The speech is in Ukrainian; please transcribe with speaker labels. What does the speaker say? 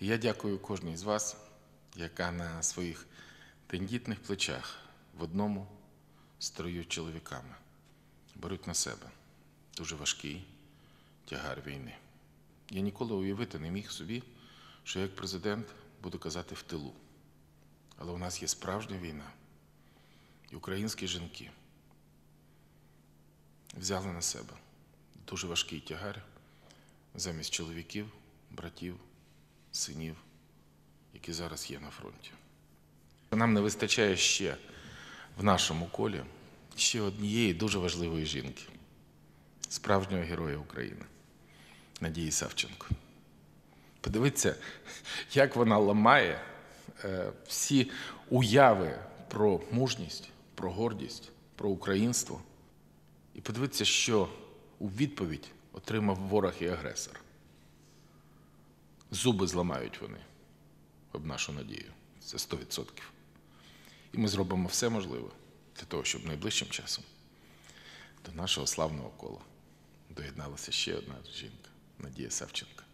Speaker 1: Я дякую кожній з вас, яка на своїх тендітних плечах в одному строю чоловіками беруть на себе дуже важкий тягар війни. Я ніколи уявити не міг собі, що як президент буду казати в тилу. Але у нас є справжня війна. І українські жінки взяли на себе дуже важкий тягар замість чоловіків, братів, синів, які зараз є на фронті. Нам не вистачає ще в нашому колі ще однієї дуже важливої жінки, справжнього героя України Надії Савченко. Подивіться, як вона ламає е, всі уяви про мужність, про гордість, про українство. І подивіться, що у відповідь отримав ворог і агресор. Зуби зламають вони об нашу надію. Це 100%. І ми зробимо все можливе для того, щоб найближчим часом до нашого славного кола доєдналася ще одна жінка Надія Савченко.